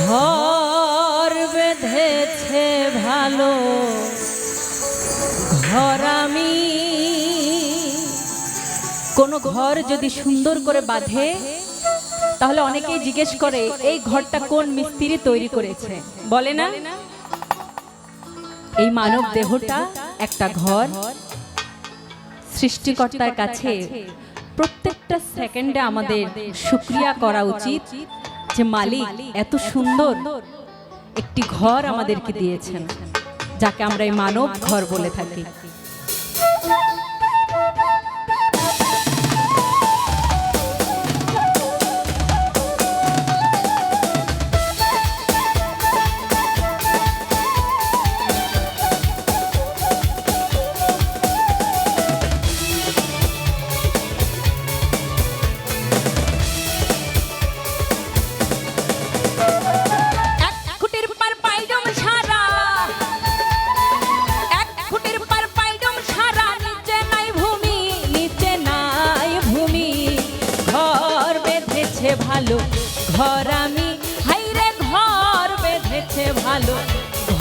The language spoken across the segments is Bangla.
ঘর বেঁধেছে ভালো। ঘর আমি। কোনো ঘর যদি সুন্দর করে বাঁধে, তাহলে অনেকেই জিজ্ঞেস করে, এই ঘরটা কোন মিস্ত্রি তৈরি করেছে? বলে না? এই মানব দেহটা একটা ঘর। সৃষ্টিকর্তার কাছে প্রত্যেকটা সেকেন্ডে আমাদের সুক্রিয়া করা উচিত। যে মালিক এত সুন্দর। একটি ঘর আমাদেরকে দিয়েছেন, যাকে আমরা এই মানব ঘর বলে থাকি।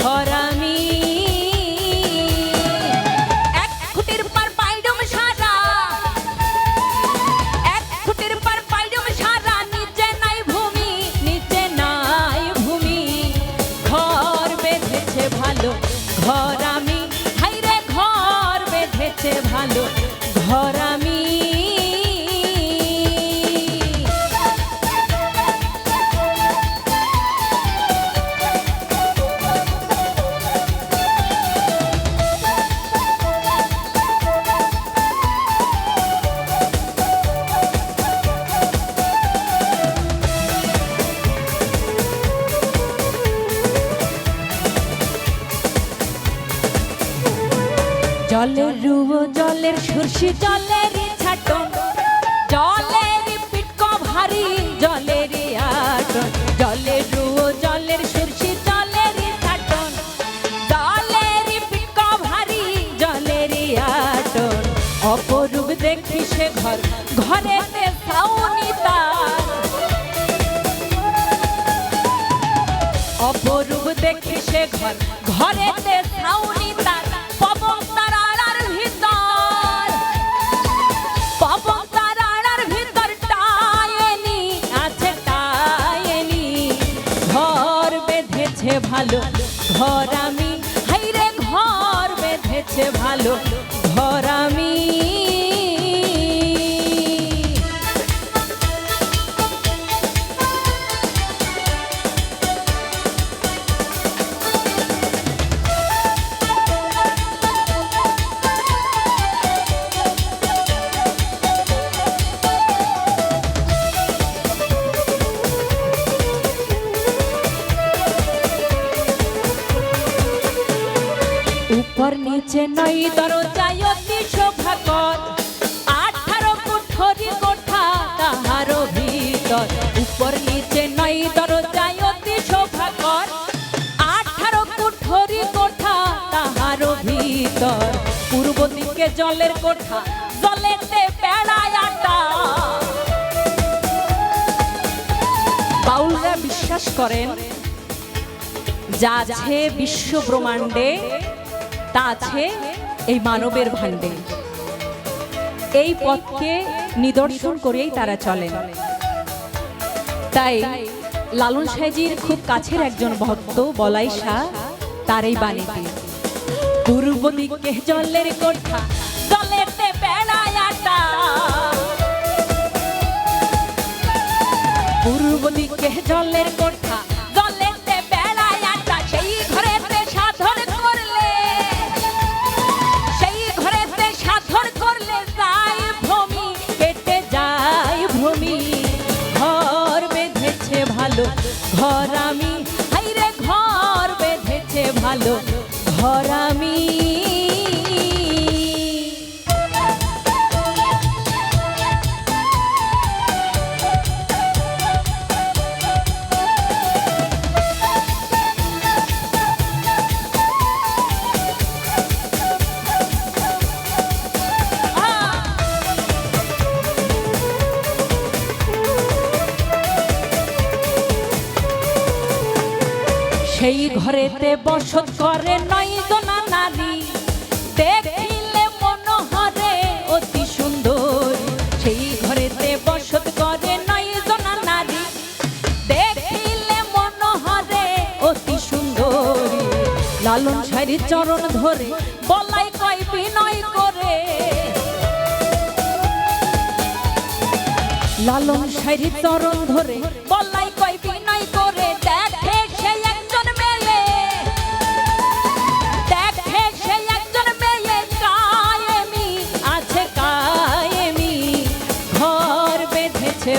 ঘর জলের রুয়ো জলের সর্ষি, জলের ছাটন জলের পিটক ভারী জলের আটন জলের রুয়ো জলের সর্ষি, জলের ছাটন জলের পিটক ভারী জলের আটন অপরূপ দেখি সে ঘর, ঘরেতে সাউনি অপরূপ দেখি সে ঘর, ঘরেতে ছাউনি ঘর আমি হাইরে ঘর বেঁধেছে ভালো। উপর নিচে নই, দরজায় অতি শোভাকর। আঠারো কুঠরি কোঠা তাহার ভিতর। উপর নিচে নই, দরজায় অতি শোভাকর। আঠারো কুঠরি কোঠা তাহার ভিতর। পূর্ব দিকে জলের কোঠা, জলেতে বেড়ায় আটা। বাউলরা বিশ্বাস করেন, যা আছে বিশ্ব ব্রহ্মাণ্ডে তা আছে এই মানবের ভাণ্ডে। এই পথকে নিদর্শন করেই তারা চলেন তাই লালন সাহেজির খুব কাছের একজন ভক্ত বলাই শাহ, তার এই বাণীতে পূর্ব দিকে জলের কোঠা পূর্ব দিকে জলের সেই ঘরেতে বসত করে নয়দনা নারী দেখিলে মনোহরে অতি সুন্দর। সেই ঘরেতে বসত করে নয়দনা নারী দেখিলে মনোহরে অতি সুন্দর। লালন শাড়ির চরণ ধরে বলাই কয় বিনয় করে। লালন শাড়ির চরণ ধরে বলাই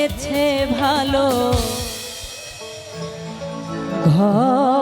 হয়েছে ভালো। ঘর